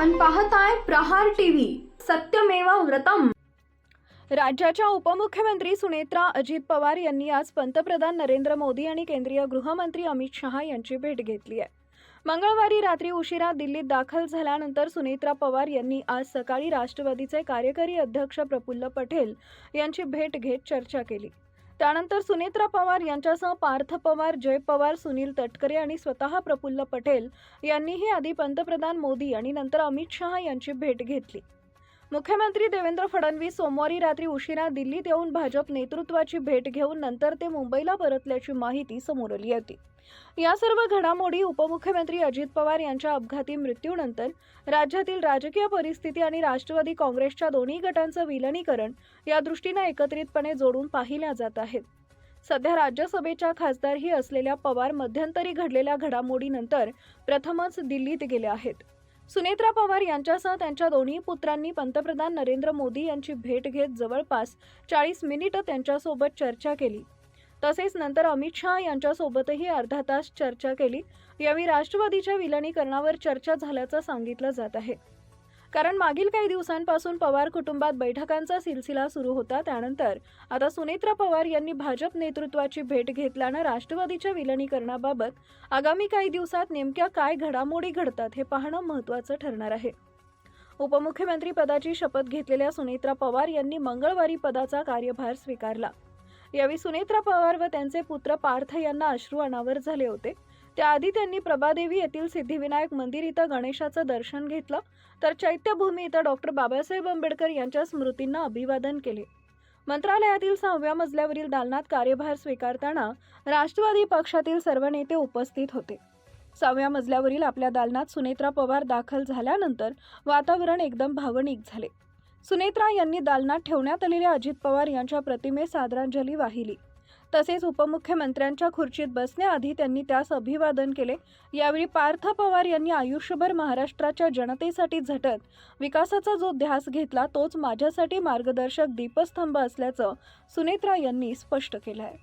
पाहताय प्रहार टीव्ही. सत्यमेव व्रतम. राज्याच्या उपमुख्यमंत्री सुनेत्रा अजित पवार यांनी आज पंतप्रधान नरेंद्र मोदी आणि केंद्रीय गृहमंत्री अमित शहा यांची भेट घेतली आहे. मंगळवारी रात्री उशिरा दिल्लीत दाखल झाल्यानंतर सुनेत्रा पवार यांनी आज सकाळी राष्ट्रवादीचे कार्यकारी अध्यक्ष प्रफुल्ल पटेल यांची भेट घेत चर्चा केली. त्यानंतर सुनेत्रा पवार यांच्यासह पार्थ पवार जय पवार सुनील तटकरे आणि स्वतः प्रफुल्ल पटेल यांनीही आधी पंतप्रधान मोदी आणि नंतर अमित शहा यांची भेट घेतली. मुख्यमंत्री देवेंद्र फडणवीस सोमवारी रात्री उशिरा दिल्लीत येऊन भाजप नेतृत्वाची भेट घेऊन नंतर ते मुंबईला परतल्याची माहिती समोर आली होती. या सर्व घडामोडी उपमुख्यमंत्री अजित पवार यांच्या अपघाती मृत्यूनंतर राज्यातील राजकीय परिस्थिती आणि राष्ट्रवादी काँग्रेसच्या दोन्ही गटांचं विलनीकरण या दृष्टीनं एकत्रितपणे जोडून पाहिल्या जात आहेत. सध्या राज्यसभेच्या खासदारही असलेल्या पवार मध्यंतरी घडलेल्या घडामोडीनंतर प्रथमच दिल्लीत गेले आहेत. सुनेत्रा पवार यांच्यासह त्यांच्या दोन्ही पुत्रांनी पंतप्रधान नरेंद्र मोदी यांची भेट घेत जवळपास चाळीस मिनिटं त्यांच्यासोबत चर्चा केली. तसेच नंतर अमित शहा यांच्यासोबतही अर्धा तास चर्चा केली. यावेळी राष्ट्रवादीच्या विलनीकरणावर चर्चा झाल्याचं सांगितलं जात आहे. कारण मागील काही दिवसांपासून पवार कुटुंबात बैठकांचा सिलसिला सुरू होता. त्यानंतर आता सुनेत्रा पवार यांनी भाजप नेतृत्वाची भेट घेतल्यानं राष्ट्रवादीच्या विलनीकरणाबाबत आगामी काही दिवसात नेमक्या काय घडामोडी घडतात हे पाहणं महत्त्वाचं ठरणार आहे. उपमुख्यमंत्री पदाची शपथ घेतलेल्या सुनेत्रा पवार यांनी मंगळवारी पदाचा कार्यभार स्वीकारला. यावेळी सुनेत्रा पवार व त्यांचे पुत्र पार्थ यांना अश्रू अनावर झाले होते. त्याआधी त्यांनी प्रभादेवी येथील सिद्धिविनायक मंदिर इथं गणेशाचं दर्शन घेतलं. तर चैत्यभूमी इथं डॉक्टर बाबासाहेब आंबेडकर यांच्या स्मृतींना अभिवादन केले. मंत्रालयातील सहाव्या मजल्यावरील दालनात कार्यभार स्वीकारताना राष्ट्रवादी पक्षातील सर्व नेते उपस्थित होते. सहाव्या मजल्यावरील आपल्या दालनात सुनेत्रा पवार दाखल झाल्यानंतर वातावरण एकदम भावनिक झाले. सुनेत्रा यांनी दालनात ठेवण्यात आलेल्या अजित पवार यांच्या प्रतिमेस आदरांजली वाहिली. तसेच उपमुख्यमंत्र्यांच्या खुर्चीत बसण्याआधी त्यांनी त्यास अभिवादन केले. यावेळी पार्थ पवार यांनी आयुष्यभर महाराष्ट्राच्या जनतेसाठी झटत विकासाचा जो ध्यास घेतला तोच माझ्यासाठी मार्गदर्शक दीपस्तंभ असल्याचं सुनेत्रा यांनी स्पष्ट केलं आहे